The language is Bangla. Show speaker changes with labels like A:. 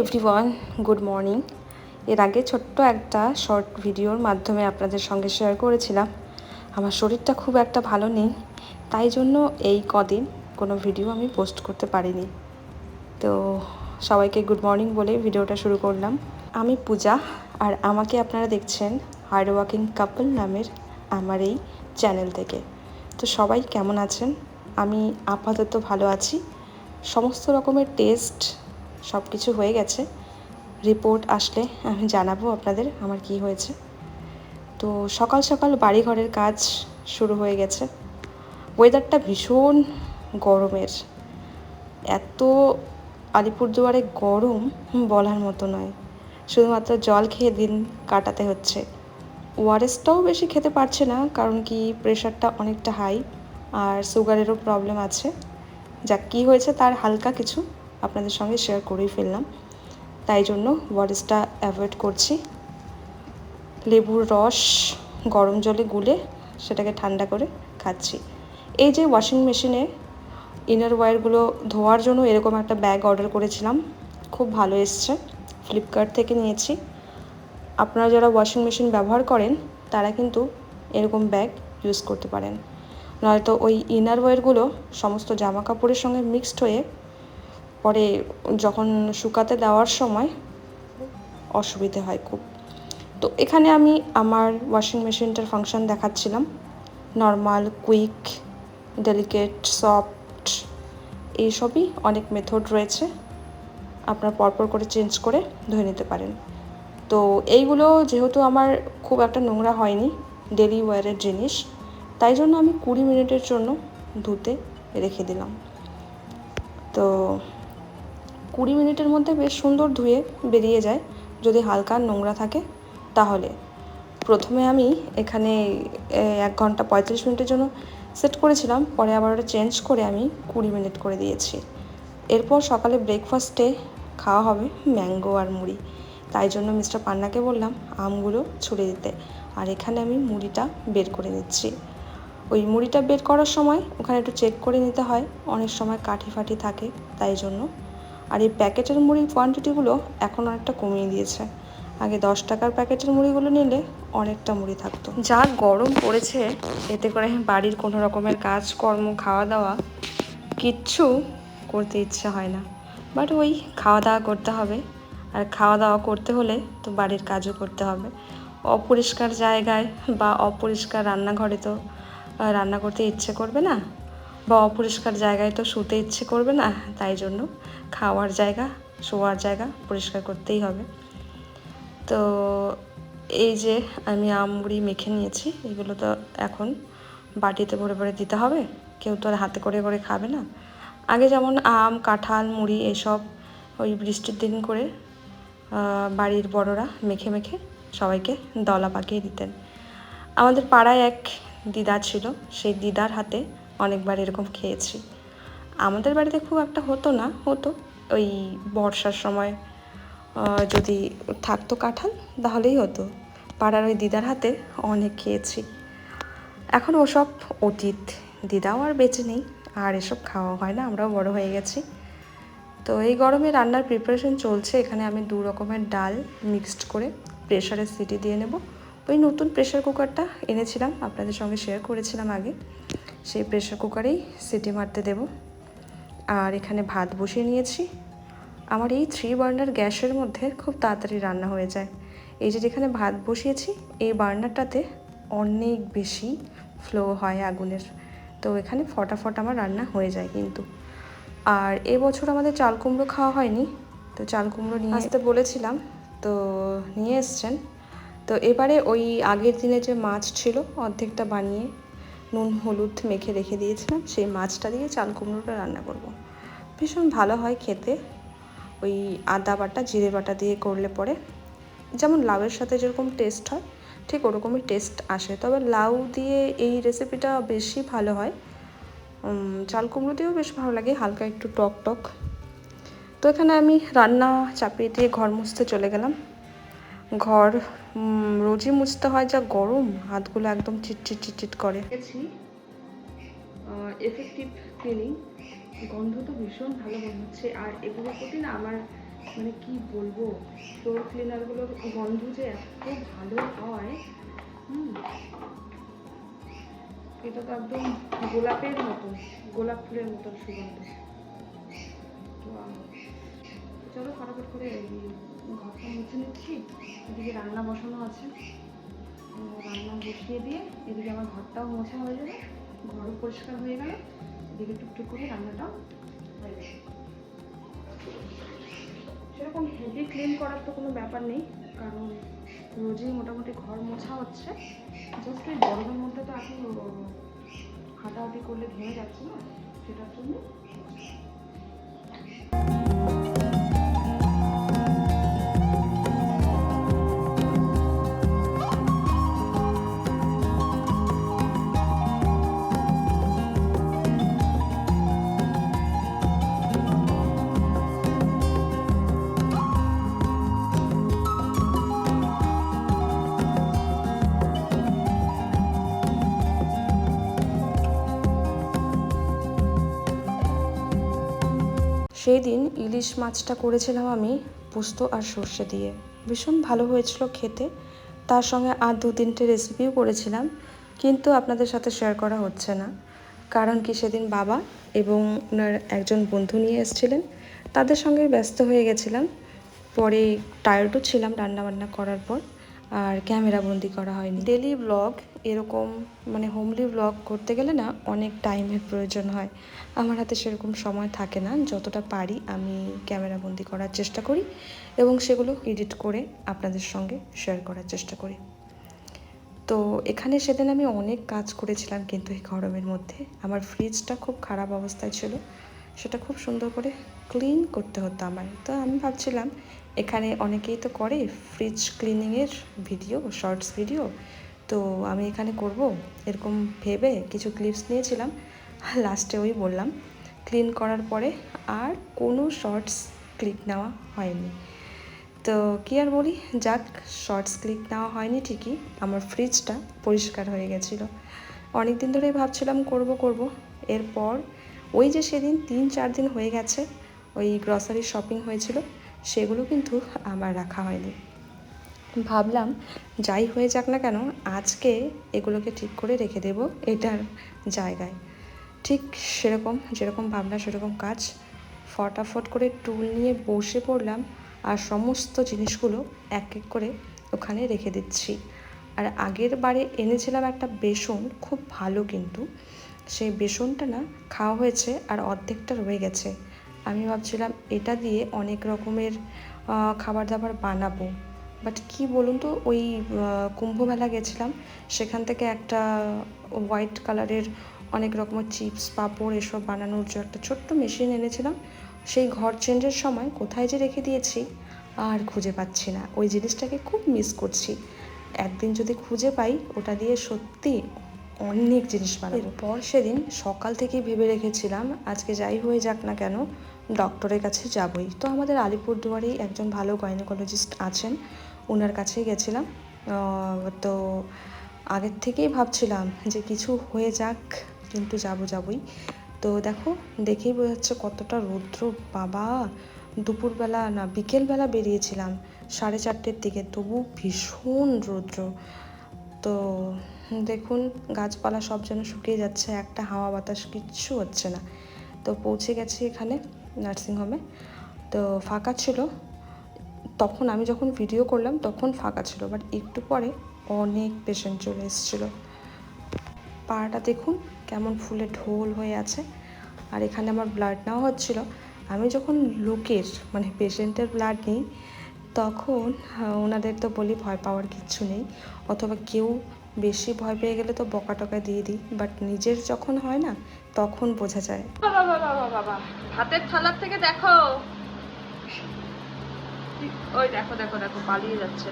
A: এভরিওয়ান গুড মর্নিং এর আগে ছোট্ট একটা শর্ট ভিডিওর মাধ্যমে আপনাদের সঙ্গে শেয়ার করেছিলাম। আমার শরীরটা খুব একটা ভালো নেই, তাই জন্য এই কদিন কোনো ভিডিও আমি পোস্ট করতে পারিনি। তো সবাইকে গুড মর্নিং বলে ভিডিওটা শুরু করলাম। আমি পূজা, আর আমাকে আপনারা দেখছেন হার্ড ওয়ার্কিং কাপল নামের আমার এই চ্যানেল থেকে। তো সবাই কেমন আছেন? আমি আপাতত ভালো আছি। সমস্ত রকমের টেস্ট সব কিছু হয়ে গেছে। রিপোর্ট আসলে আমি জানাব আপনাদের আমার কি হয়েছে। তো সকাল সকাল বাড়ি ঘরের কাজ শুরু হয়ে গেছে। ওয়েদারটা ভীষণ গরমের। এত আলিপুরদুয়ারে গরম বলার মতো নয়। শুধুমাত্র জল খেয়ে দিন কাটাতে হচ্ছে। ওআরএসটাও বেশি খেতে পারছে না, কারণ কি প্রেশারটা অনেকটা হাই আর সুগারেরও প্রবলেম আছে। যা কী হয়েছে তার হালকা কিছু। আপনাদের সঙ্গে শেয়ার করেই ফেললাম। তাই জন্য ওয়ারেসটা অ্যাভয়েড করছি। লেবুর রস, গরম জলে গুলে সেটাকে ঠান্ডা করে খাচ্ছি। এই যে ওয়াশিং মেশিনে ইনার ওয়্যারগুলো ধোয়ার জন্য এরকম একটা ব্যাগ অর্ডার করেছিলাম, খুব ভালো এসছে। ফ্লিপকার্ট থেকে নিয়েছি। আপনারা যারা ওয়াশিং মেশিন ব্যবহার করেন, তারা কিন্তু এরকম ব্যাগ ইউজ করতে পারেন। নয়তো ওই ইনার ওয়্যারগুলো সমস্ত জামা কাপড়ের সঙ্গে মিক্সড হয়ে পরে যখন শুকাতে দেওয়ার সময় অসুবিধে হয় খুব। তো এখানে আমি আমার ওয়াশিং মেশিনটার ফাংশন দেখাচ্ছিলাম। নর্মাল কুইক ডেলিকেট সফট এইসবই অনেক মেথড রয়েছে। আপনার পরপর করে চেঞ্জ করে ধুয়ে নিতে পারেন। তো এইগুলো যেহেতু আমার খুব একটা নোংরা হয়নি ডেলি ওয়ারের জিনিস, তাই জন্য আমি কুড়ি মিনিটের জন্য ধুতে রেখে দিলাম। তো কুড়ি মিনিটের মধ্যে বেশ সুন্দর ধুয়ে বেরিয়ে যায়। যদি হালকা নোংরা থাকে, তাহলে। প্রথমে আমি এখানে এক ঘণ্টা পঁয়ত্রিশ মিনিটের জন্য সেট করেছিলাম। পরে আবার ওটা চেঞ্জ করে আমি কুড়ি মিনিট করে দিয়েছি। এরপর সকালে ব্রেকফাস্টে খাওয়া হবে ম্যাঙ্গো আর মুড়ি। তাই জন্য মিস্টার পান্নাকে বললাম আমগুলো ছুড়ে দিতে। আর এখানে আমি মুড়িটা বের করে নিচ্ছি। ওই মুড়িটা বের করার সময় ওখানে একটু চেক করে নিতে হয়। অনেক সময় কাঠি ফাটি থাকে, তাই জন্য আর এই প্যাকেটের মুড়ির কোয়ান্টিটিগুলো এখন অনেকটা কমিয়ে দিয়েছে। আগে দশ টাকার প্যাকেটের মুড়িগুলো নিলে অনেকটা মুড়ি থাকতো। যা গরম পড়েছে, এতে করে বাড়ির কোনো রকমের কাজকর্ম খাওয়া দাওয়া কিচ্ছু করতে ইচ্ছে হয় না। বাট ওই খাওয়া দাওয়া করতে হবে। আর খাওয়া দাওয়া করতে হলে তো বাড়ির কাজও করতে হবে। অপরিষ্কার জায়গায় বা অপরিষ্কার রান্নাঘরে তো রান্না করতে ইচ্ছে করবে না। বা অপরিষ্কার জায়গায় তো শুতে ইচ্ছে করবে না, তাই জন্য খাওয়ার জায়গা, শোয়ার জায়গা পরিষ্কার করতেই হবে। তো এই যে আমি আম, মুড়ি মেখে নিয়েছি, এগুলো তো এখন বাটিতে ভরে ভরে দিতে হবে, কেউ তো আর হাতে করে করে খাবে না। আগে যেমন আম, কাঁঠাল, মুড়ি এসব ওই বৃষ্টির দিন করে বাড়ির বড়রা মেখে মেখে সবাইকে দলা পাকিয়ে দিতেন। আমাদের পাড়ায় এক দিদা ছিল, সেই দিদার হাতে অনেকবার এরকম খেয়েছি। আমাদের বাড়িতে খুব একটা হতো না, হতো। ওই বর্ষার সময় যদি থাকতো কাঁঠাল, তাহলেই হতো। পাড়ার ওই দিদার হাতে অনেক খেয়েছি। এখন ওসব অতীত, দিদাও আর বেঁচে নেই। আর এসব খাওয়া হয় না, আমরাও বড় হয়ে গেছি। তো এই গরমে রান্নার প্রিপারেশন চলছে। এখানে আমি দু রকমের ডাল মিক্সড করে প্রেশারে সিটি দিয়ে নেব। ওই নতুন প্রেশার কুকারটা এনেছিলাম, আপনাদের সঙ্গে শেয়ার করেছিলাম আগে। সেই প্রেশার কুকারেই সিটি মারতে দেব। আর এখানে ভাত বসিয়ে নিয়েছি। আমার এই থ্রি বার্নার গ্যাসের মধ্যে খুব তাড়াতাড়ি রান্না হয়ে যায়। এই যে যেখানে ভাত বসিয়েছি, এই বার্নারটাতে অনেক বেশি ফ্লো হয় আগুনের। তো এখানে ফটাফট আমার রান্না হয়ে যায় কিন্তু। আর এবছর আমাদের চাল কুমড়ো খাওয়া হয়নি। তো চাল কুমড়ো নিয়ে আসতে বলেছিলাম, তো নিয়ে এসছেন। তো এবারে ওই আগের দিনে যে মাছ ছিল, অর্ধেকটা বানিয়ে নুন, হলুদ মেখে রেখে দিয়েছিলাম। সেই মাছটা দিয়ে চাল কুমড়োটা রান্না করব। ভীষণ ভালো হয় খেতে। ওই আদা বাটা, জিরে বাটা দিয়ে করলে পরে যেমন লাউয়ের সাথে যেরকম টেস্ট হয়, ঠিক ওরকমই টেস্ট আসে। তবে লাউ দিয়ে এই রেসিপিটা বেশি ভালো হয়। চাল কুমড়ো দিয়েও বেশ ভালো লাগে, হালকা একটু টক টক তো এখানে আমি রান্না চাপিয়ে দিয়ে ঘর মুছতে চলে গেলাম। ঘর রোজই মুছতে হয় যা গরম, হাতগুলো একদম চিটচিট চিটচিট করে। এফেক্টিভ ক্লিনিং গন্ধ তো ভীষণ ভালো মনে হচ্ছে আর এগুলোর প্রতি না আমার মানে কি বলব ফ্লোর ক্লিনারগুলোর গন্ধ যে এত ভালো হয় এটা তো একদম গোলাপের মতন গোলাপ ফুলের মতন সুগন্ধ. চলো ফটাফট করে ঘরটা মুছে নিচ্ছি এদিকে রান্না বসানো আছে। রান্না বসিয়ে দিয়ে এদিকে আমার ঘরটাও মোছা হয়ে যাবে ঘরও পরিষ্কার হয়ে গেল। এদিকে টুকটুক করে রান্নাটাও হয়ে যাবে সেরকম হেভি ক্লিন করার তো কোনো ব্যাপার নেই, কারণ রোজই মোটামুটি ঘর মোছা হচ্ছে। জাস্ট ওই গরমের মধ্যে তো এখন হাঁটাহাঁটি করলে ধুয়ে যাচ্ছে না, সেটার জন্য সেই দিন ইলিশ মাছটা করেছিলাম আমি পোস্ত আর সর্ষে দিয়ে। ভীষণ ভালো হয়েছিল খেতে। তার সঙ্গে আর দু তিনটে রেসিপিও করেছিলাম, কিন্তু আপনাদের সাথে শেয়ার করা হচ্ছে না। কারণ কি সেদিন বাবা এবং ওনার একজন বন্ধু নিয়ে এসেছিলেন। তাদের সঙ্গে ব্যস্ত হয়ে গেছিলাম। পরে টায়ার্ডও ছিলাম রান্নাবান্না করার পর। আর ক্যামেরা বন্দি করা হয়নি। ডেলি ব্লগ এরকম মানে হোমলি ব্লগ করতে গেলে না অনেক টাইমের প্রয়োজন হয়। আমার হাতে সেরকম সময় থাকে না, যতটা পারি আমি ক্যামেরা বন্দি করার চেষ্টা করি এবং সেগুলো এডিট করে আপনাদের সঙ্গে শেয়ার করার চেষ্টা করি। তো এখানে সেদিন আমি অনেক কাজ করেছিলাম কিন্তু এই গরমের মধ্যে। আমার ফ্রিজটা খুব খারাপ অবস্থায় ছিল, সেটা খুব সুন্দর করে ক্লিন করতে হতো আমার তো আমি ভাবছিলাম এখানে অনেকেই তো করে ফ্রিজ ক্লিনিংয়ের ভিডিও শর্টস ভিডিও তো আমি এখানে করব, এরকম ভেবে কিছু ক্লিপস নিয়েছিলাম। লাস্টে ওই বললাম ক্লিন করার পরে আর কোনো শর্টস ক্লিক নেওয়া হয়নি। তো কি আর বলি, যাক শর্টস ক্লিক নেওয়া হয়নি ঠিকই, আমার ফ্রিজটা পরিষ্কার হয়ে গেছিল। অনেক দিন ধরেই ভাবছিলাম করব করব। এরপর ওই যে সেদিন তিন চার দিন হয়ে গেছে, ওই গ্রসারি শপিং হয়েছিল। সেগুলো কিন্তু আমার রাখা হয়নি। ভাবলাম যাই হয়ে যাক না কেন, আজকে এগুলোকে ঠিক করে রেখে দেব এটার জায়গায়। ঠিক সেরকম, যেরকম ভাবনা, সেরকম কাজ। ফটাফট করে টুল নিয়ে বসে পড়লাম আর সমস্ত জিনিসগুলো এক এক করে ওখানে রেখে দিচ্ছি। আর আগের বারে এনেছিলাম একটা বেসন, খুব ভালো কিন্তু। সেই বেসনটা না খাওয়া হয়েছে আর অর্ধেকটা রয়ে গেছে। আমি ভাবছিলাম এটা দিয়ে অনেক রকমের খাবার দাবার বানাবো। বাট কি বলুন তো ওই কুম্ভমেলা গেছিলাম সেখান থেকে একটা হোয়াইট কালারের অনেক রকমের চিপস পাঁপড় এসব বানানোর যে একটা ছোট্ট মেশিন এনেছিলাম সেই ঘর চেঞ্জের সময় কোথায় যে রেখে দিয়েছি আর খুঁজে পাচ্ছি না। ওই জিনিসটাকে খুব মিস করছি। একদিন যদি খুঁজে পাই ওটা দিয়ে সত্যি অনেক জিনিস বানাবো। পর সেদিন সকাল থেকেই ভেবে রেখেছিলাম আজকে যাই হয়ে যাক না কেন ডক্টরের কাছে যাবই। তো আমাদের আলিপুরদুয়ারেই একজন ভালো গাইনোকোলজিস্ট আছেন। ওনার কাছেই গেছিলাম। তো আগের থেকেই ভাবছিলাম যে কিছু হয়ে যাক, কিন্তু যাব যাবই। তো দেখো, দেখেই বোঝা যাচ্ছে কতটা রৌদ্র। বাবা, দুপুরবেলা না, বিকেলবেলা বেরিয়েছিলাম সাড়ে চারটের দিকে। তবু ভীষণ রৌদ্র। তো দেখুন, গাছপালা সব যেন শুকিয়ে যাচ্ছে, একটা হাওয়া বাতাস কিচ্ছু হচ্ছে না। তো পৌঁছে গেছি এখানে। নার্সিংহোমে। তো ফাঁকা ছিল। তখন আমি যখন ভিডিও করলাম, তখন ফাঁকা ছিল। বাট একটু পরে অনেক পেশেন্ট চলে এসেছিল। পাড়াটা দেখুন, কেমন ফুলে ঢোল হয়ে আছে। আর এখানে আমার ব্লাড নেওয়া হচ্ছিল। আমি যখন লোকের মানে পেশেন্টের ব্লাড নিই, তখন ওনাদের তো বলি ভয় পাওয়ার কিচ্ছু নেই। অথবা কেউ বেশি ভয় পেয়ে গেলে তো বকা টকা দিয়ে দিই। বাট নিজের যখন হয় না তখন বোঝা যায়। হাতের থালার থেকে দেখো। ওই দেখো দেখো দেখো পালিয়ে যাচ্ছে।